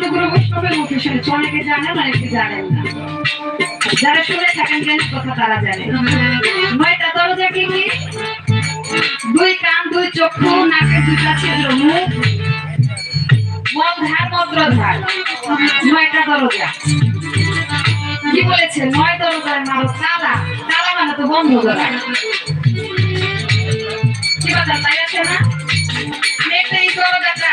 সাধুগুরু বৈষ্ণবের মুখে শুনেছি অনেকে জানেন অনেকে জানেন না। যারা শুনে থাকেন জ্ঞান কথা তারা জানে। নয়টা দরজা কি কি? দুই কান, দুই চক্ষু, নাকে দুইটা ছিদ্র, মুখ। মল ধার মন্ত্র ধার। নয়টা দরজা। কি বলেছে নয় দরজার মারো তালা। তালা মানে তো বন্ধ করা। কি কথা, তাই আছে না? আমি এই দরজাটা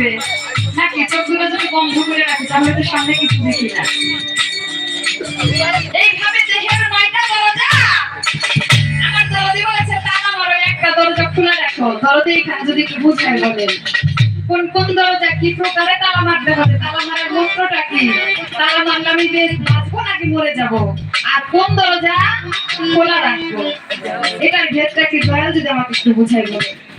হবে। নাকি চোখ দুটো যদি বন্ধ করে রাখি, তাহলে তো সামনে কিছু দেখি না। কোন দরজা, কি প্রকারে তালা মারতে হবে? তালা মারার মন্ত্রটা কি? তালা মারলে আমি মরে যাব? আর কোন দরজা রাখব? এটার ভেদটা কি দয়াল যদি আমাকে একটু বুঝাই বলেন।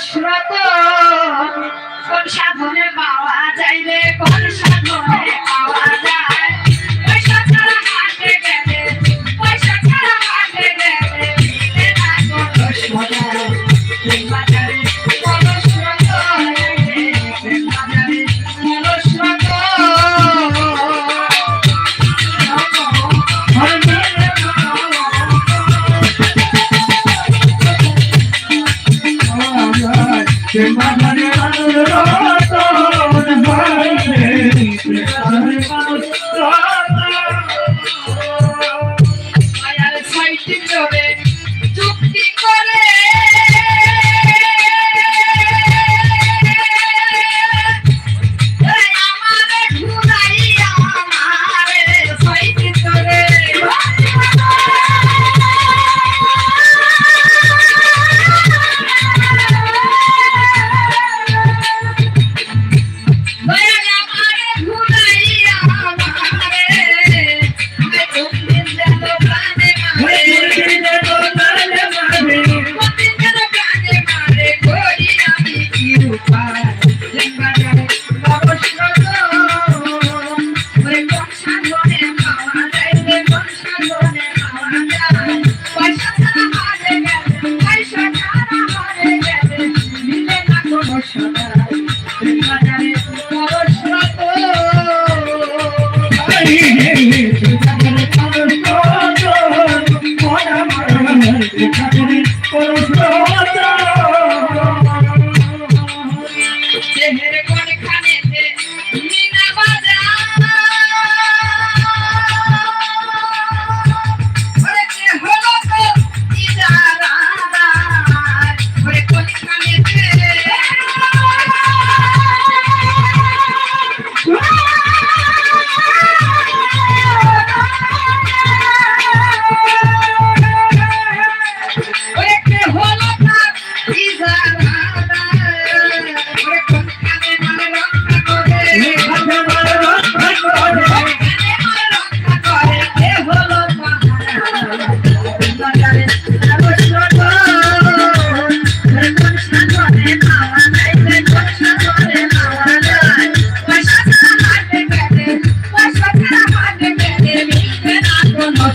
পরশরত করে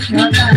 Mama.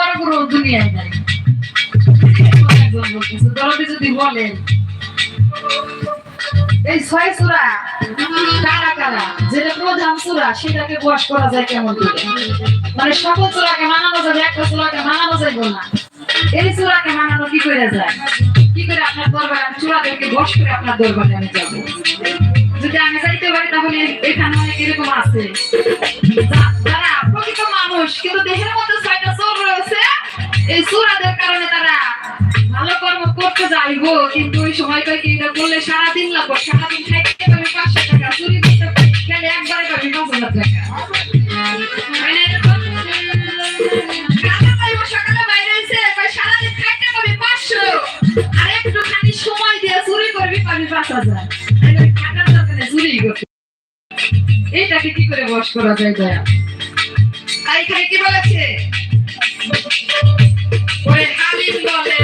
বড় গুরু দুনিয়ায় নাই। মানে কি করে আপনার দরবারে, আমি চূড়াদেরকে বস করে আপনার দরবারে যদি আমি যাইতে পারি, তাহলে এখানে এরকম আছে। যারা প্রকৃত মানুষ, কিন্তু দেহের মধ্যে এই চূড়াদের কারণে তারা ভালো কর্ম করতে যাইবো কিন্তু ওই সময় কয় এটা করলে সারাদিন লাগবো? সারাদিন খাইতে পারবি পাঁচশো টাকা চুরি করতে গেলে একবারে পাবি পাঁচ হাজার টাকা। না এরকম? রাতে সকালে বাইরে সারাদিন খাইতে পাঁচশো। আর সময় দিয়ে চুরি করবি পাবি পাঁচ হাজার। নেই, এইটাকে কি করে বস করা যায় দয়া? আর এখানে কি বলেছে? ওরে হালিম বলে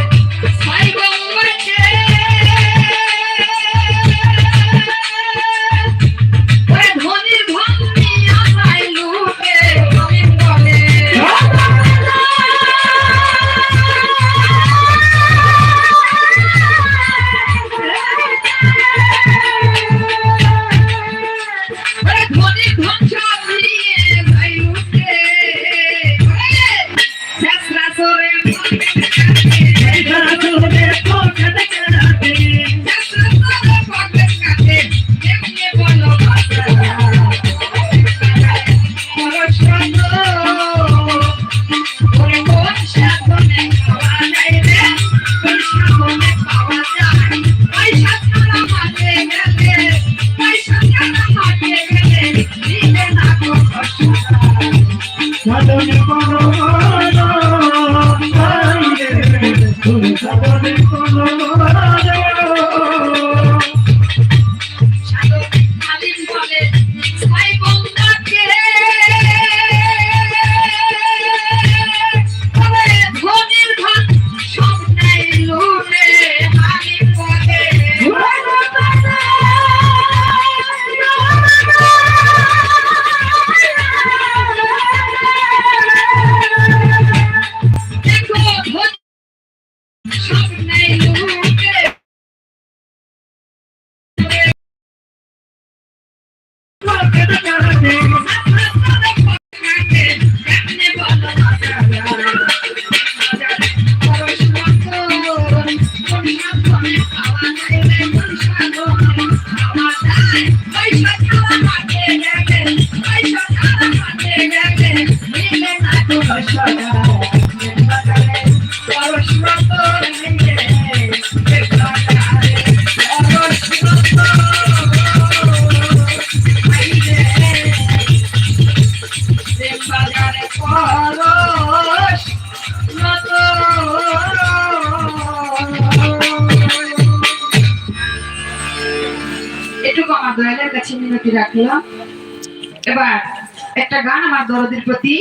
মিনতি রাখলাম। এবার একটা গান আমার দরদের প্রতি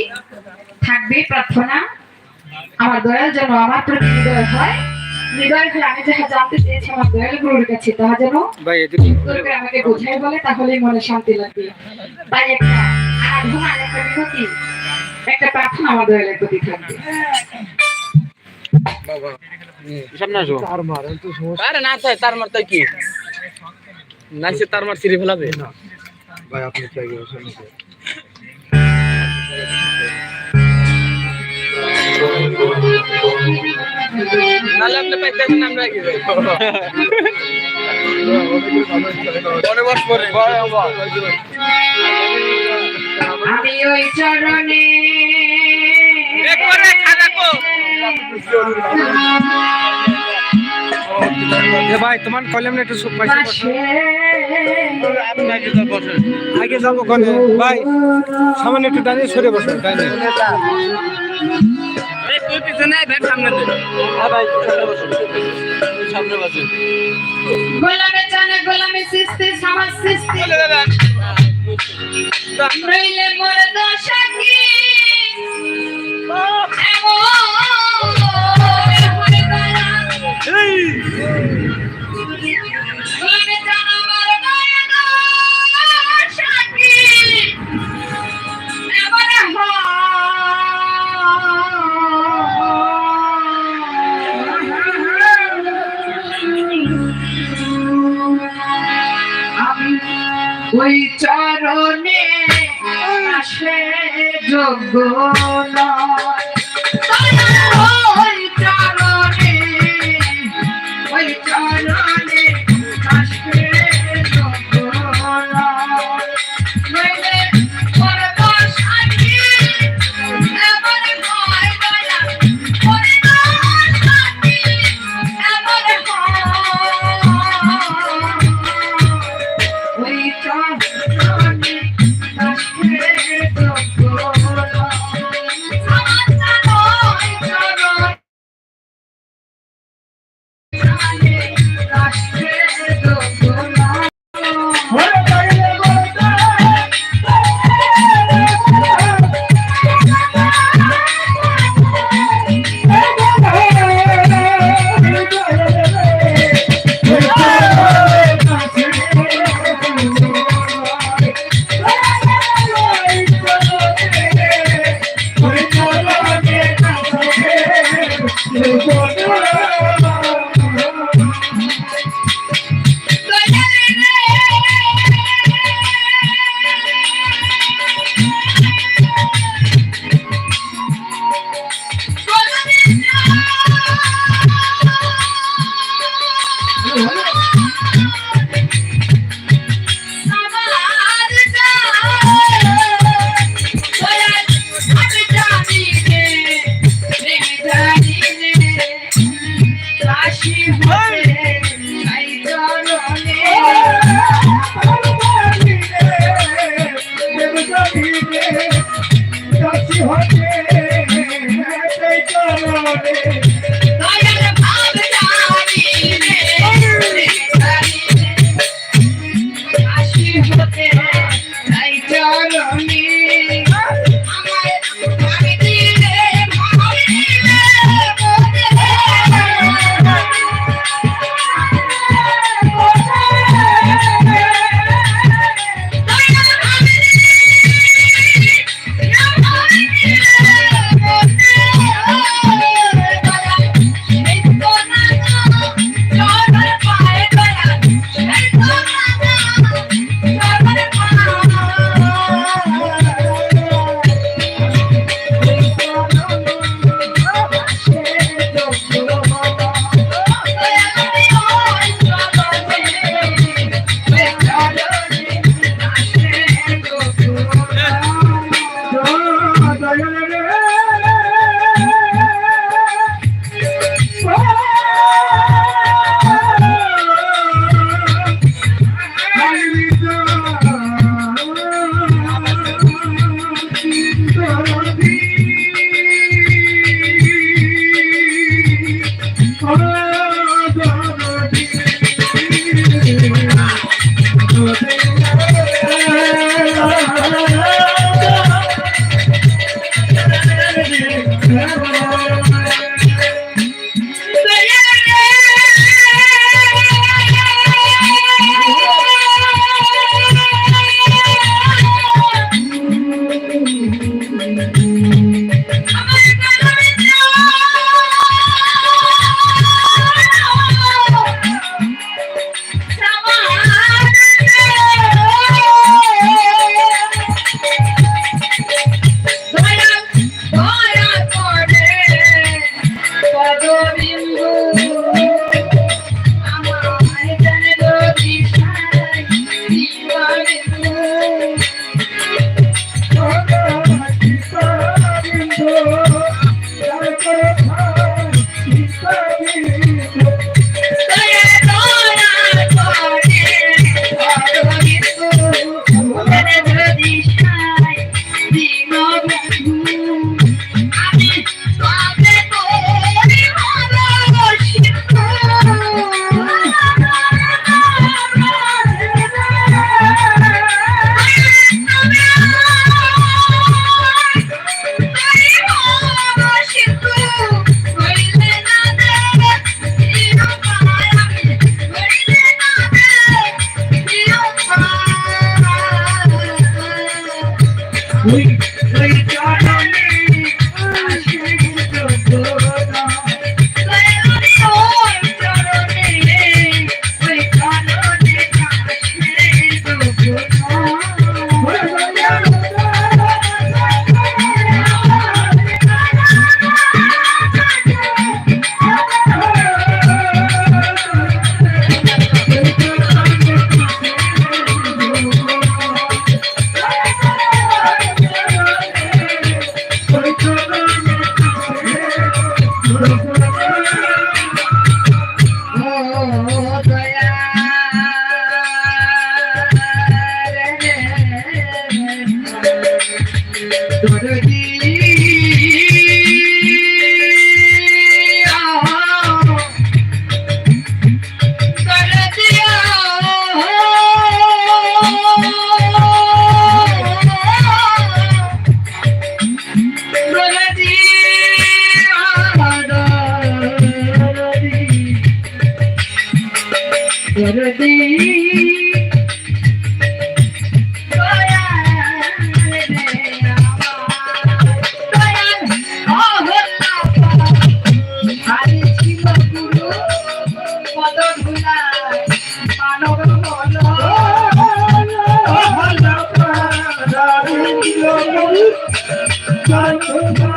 থাকবে প্রার্থনা। আমার দয়াল যেন আমার প্রতি হৃদয় হয়। হৃদয় আমি যাহা জানতে চেয়েছি আমার দয়াল গুরুর কাছে তাহা যেন ভাই এদিকে সুন্দর করে আমাকে বোঝাই বলে তাহলেই মনে শান্তি লাগবে। তাই একটা আরাধনা একটা মিনতি একটা প্রার্থনা আমার দয়ালের প্রতি থাকবে। সামনে আসো। আরে না তাই তার মার তাই কি? না সে তার মার ছিঁড়ে ফেলাবে? ভাই আপনি চাই বসেন নাহলে আপনি পাইতেছেন আমরা কি পরে বস পরে। আমি ওই চরণে ভাই তোমার কলম একটু আগে তো বসেন আগে যাব কোনে। ভাই সামনে একটু দাঁড়িয়ে সরে বসো। ডাইনে এই তুই পিছনে আয়, ভাই সামনে দে। হ্যাঁ ভাই সামনে বসুন গোলামে জানে গোলামে সিস্তে সামাজ সিস্তে নইলে মোর দশা কি এমন ওই চরণে আসে যোগ্য। আমাদের গ্রামের